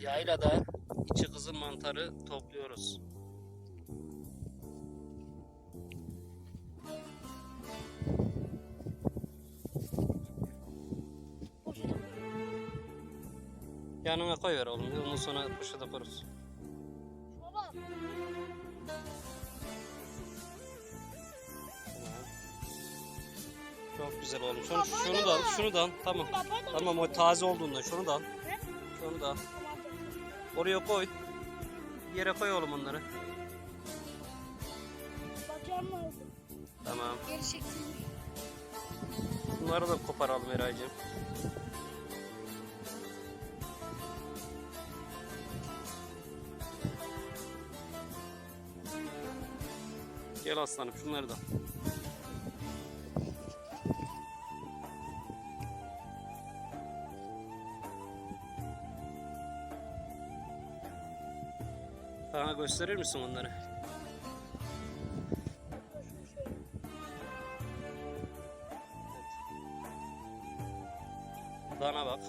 Yaylada içi kızıl mantarı topluyoruz. Yanına koyver oğlum. Ondan sonra poşete koyarız. Baba. Çok güzel oğlum. Şunu, şunu da al, şunu da al. Tamam. Tamam o taze olduğunda şunu da al. Şunu da al. Oraya koy. Yere koy oğlum onları. Tamam. Bunları da koparalım Eraycığım. Gel aslanım şunları da. Bana gösterir misin onları? Dana bak.